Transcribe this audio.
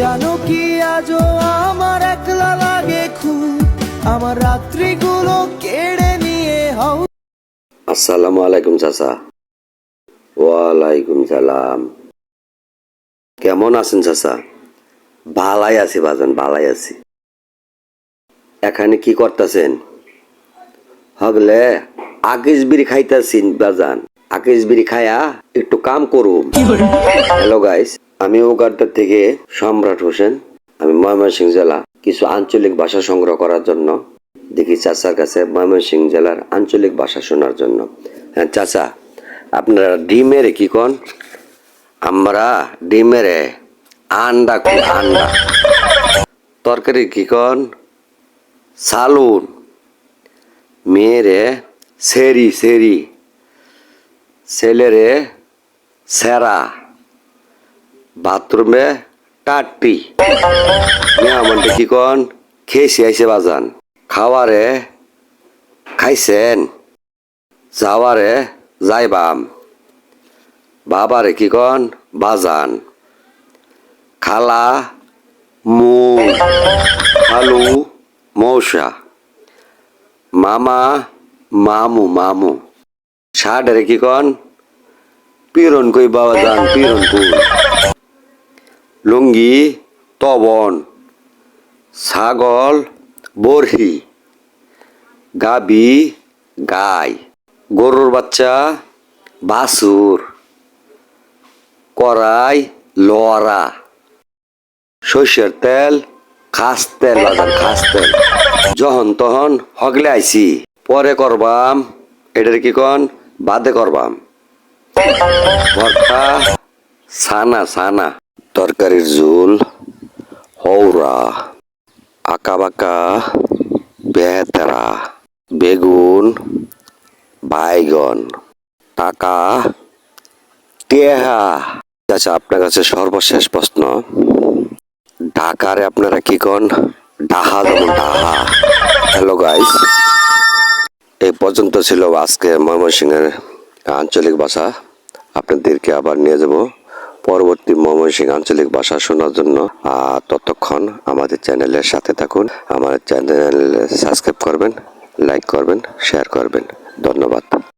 জানো কি আজও আমার একলা লাগে খুব আমার রাত্রিগুলো কেড়ে নিয়ে হও। আসসালামু আলাইকুম চাচা। ওয়ালাইকুম সালাম। কেমন আছেন চাচা? ভালাই আছি বাজান ভালাই আছি। এখানে কি করতেছেন? হগলে আকিস বিড়ি খাইতেছি বাজান। আকিস বিড়ি খায়া একটু কাম করুম। হ্যালো গাইস আমি ওগারটা থেকে সম্রাট হোসেন, আমি ময়মনসিংহ জেলা কিছু আঞ্চলিক ভাষা সংগ্রহ করার জন্য। দেখি চাচার কাছে ময়মনসিংহ জেলার আঞ্চলিক ভাষা শোনার জন্য। হ্যাঁ চাচা, আপনারা ডিমেরে কি কন? আমরা ডিমেরে আন্ডা কই, আন্ডা। তরকারি কি কন? সালুন। মেয়েরে সেরি সেরি। ছেলেরে সেরা। বাথরুমে টাটি মেয়ামনটা কি কন? খেয়েছি আইসে বাজান। খাওয়ারে খাইছেন? যাওয়ারে যাইবাম। বাবারে কি কন? বাজান। খালা, মু, খালু, মৌসা। মামা, মামু মামু। ষাটরে কি কন? পিরন কই বাবা যান পিরন কই? লুঙ্গি, তবন, ছাগল বরহি গাবি, গাই, গরুর বাচ্চা বাসুর কড়াই লড়া সর্ষের তেল, খাস তেল খাস তেল। যখন তখন হগলে আইছি। পরে করবাম, এটার কি কন? বাদে করবাম। ভর্তা সানা সানা তরকারির ঝোল হৌরা আঁকা বাঁকা বেহেতারা, বেগুন, বাইগন, টাকা, টেহা। আচ্ছা আপনার কাছে সর্বশেষ প্রশ্ন। ঢাকারে আপনারা কি কন? ডাহা যেমন ডাহা। হ্যালো গাইস এই পর্যন্ত ছিল আজকে ময়মনসিংহের আঞ্চলিক ভাষা। আপনাদেরকে আবার নিয়ে যাব। পরবর্তী ময়মনসিংহ আঞ্চলিক ভাষা শোনার জন্য ততক্ষণ আমাদের চ্যানেলের সাথে থাকুন। আমাদের চ্যানেল সাবস্ক্রাইব করবেন, লাইক করবেন, শেয়ার করবেন। ধন্যবাদ।